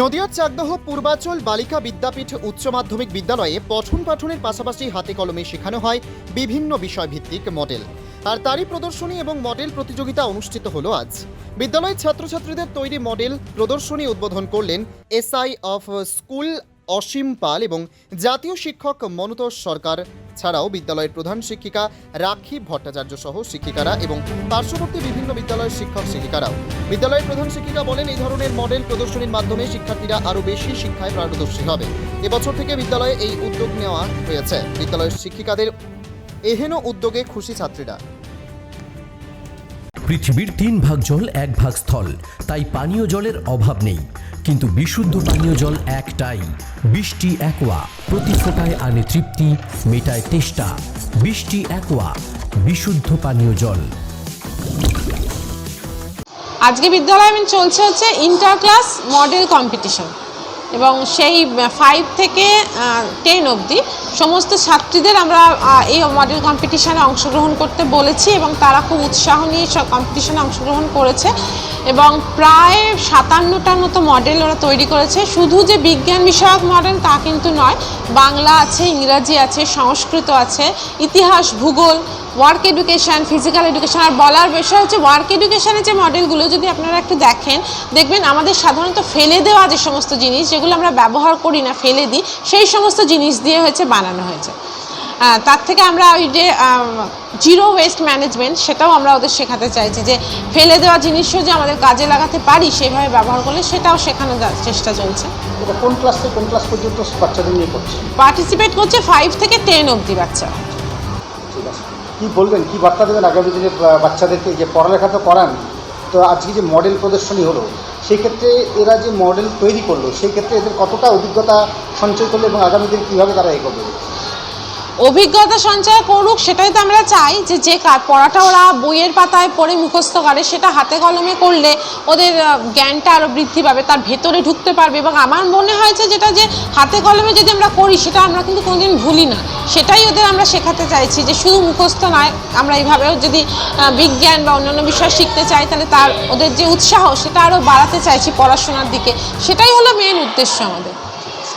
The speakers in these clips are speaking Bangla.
নদিয়ার চাকদহ পূর্বাচল বালিকা বিদ্যাপীঠ উচ্চ মাধ্যমিক বিদ্যালয়ে পঠন পাঠনের পাশাপাশি হাতে কলমে শেখানো হয় বিভিন্ন বিষয়ভিত্তিক মডেল। আর তারই প্রদর্শনী এবং মডেল প্রতিযোগিতা অনুষ্ঠিত হলো আজ। বিদ্যালয়ের ছাত্রছাত্রীদের তৈরি মডেল প্রদর্শনী উদ্বোধন করলেন SI of school Ashim Pal এবং জাতীয় শিক্ষক মনোতোষ সরকার ছাড়াও বিদ্যালয়ের প্রধান শিক্ষিকা রাখি ভট্টাচার্য সহ শিক্ষিকারা এবং পার্শ্ববর্তী বিভিন্ন বিদ্যালয়ের শিক্ষক শিক্ষিকারাও। বিদ্যালয়ের প্রধান শিক্ষিকা বলেন, এই ধরনের মডেল প্রদর্শনীর মাধ্যমে শিক্ষার্থীরা আরও বেশি শিক্ষায় পারদর্শী হবে। এবছর থেকে বিদ্যালয়ে এই উদ্যোগ নেওয়া হয়েছে। বিদ্যালয়ের শিক্ষিকাদের এহেন উদ্যোগে খুশি ছাত্রীরা। পৃথিবীর তিন ভাগ জল এক ভাগ স্থল, তাই পানীয় জলের অভাব নেই। কিন্তু বিশুদ্ধ পানীয় জল একটাই। বৃষ্টি একোয়া, প্রতি ফোটায় আনে তৃপ্তি, মেটায় তেষ্টা। বৃষ্টি একোয়া, বিশুদ্ধ পানীয় জল। আজকে বিদ্যালয়ে চলছে হচ্ছে ইন্টার ক্লাস মডেল কম্পিটিশন এবং সেই ফাইভ থেকে টেন অবধি সমস্ত ছাত্রীদের আমরা এই মডেল কম্পিটিশানে অংশগ্রহণ করতে বলেছি এবং তারা খুব উৎসাহ নিয়ে সব কম্পিটিশানে অংশগ্রহণ করেছে। এবং প্রায় সাতান্নটার মতো মডেল ওরা তৈরি করেছে। শুধু যে বিজ্ঞান বিষয়ক মডেল তা কিন্তু নয়, বাংলা আছে, ইংরাজি আছে, সংস্কৃত আছে, ইতিহাস, ভূগোল ওয়ার্ক এডুকেশন ফিজিক্যাল এডুকেশন আর বলার বিষয় হচ্ছে ওয়ার্ক এডুকেশনের যে মডেলগুলো যদি আপনারা একটু দেখেন, দেখবেন আমাদের সাধারণত ফেলে দেওয়া যে সমস্ত জিনিস, যেগুলো আমরা ব্যবহার করি না, ফেলে দিই, সেই সমস্ত জিনিস দিয়ে হয়েছে বানানো হয়েছে। তার থেকে আমরা ওই যে জিরো ওয়েস্ট ম্যানেজমেন্ট সেটাও আমরা ওদের শেখাতে চাইছি যে ফেলে দেওয়া জিনিসও যে আমাদের কাজে লাগাতে পারি সেভাবে ব্যবহার করলে সেটাও শেখানোর চেষ্টা চলছে। কোন ক্লাস থেকে কোন ক্লাস পর্যন্ত বাচ্চাদের নিয়ে করছে পার্টিসিপেট করছে ফাইভ থেকে টেন অবধি বাচ্চা। ঠিক আছে। কী বলবেন? কী বার্তা দেবেন আগামী দিনে বাচ্চাদেরকে যে পড়ালেখা তো করান তো আজকে যে মডেল প্রদর্শনী হলো সেই ক্ষেত্রে এরা যে মডেল তৈরি করল সেই ক্ষেত্রে এদের কতটা অভিজ্ঞতা সঞ্চয় করল এবং আগামী দিনে কীভাবে তারা এগোবে? অভিজ্ঞতা সঞ্চয় করুক, সেটাই তো আমরা চাই যে যে পড়াটা ওরা বইয়ের পাতায় পড়ে মুখস্থ করে, সেটা হাতে কলমে করলে ওদের জ্ঞানটা আরও বৃদ্ধি পাবে, তার ভেতরে ঢুকতে পারবে। এবং আমার মনে হয়েছে যেটা যে হাতে কলমে যদি আমরা করি, সেটা আমরা কিন্তু কোনোদিন ভুলি না। সেটাই ওদের আমরা শেখাতে চাইছি যে শুধু মুখস্থ নয়, আমরা এইভাবেও যদি বিজ্ঞান বা অন্যান্য বিষয় শিখতে চাই, তাহলে তার, ওদের যে উৎসাহ, সেটা আরও বাড়াতে চাইছি পড়াশোনার দিকে। সেটাই হলো মেন উদ্দেশ্য আমাদের।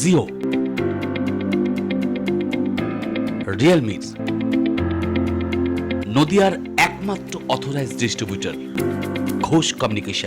জিও। রিয়েলমি নদিয়ার একমাত্র অথরাইজ ডিস্ট্রিবিউটর ঘোষ কমিউনিকেশন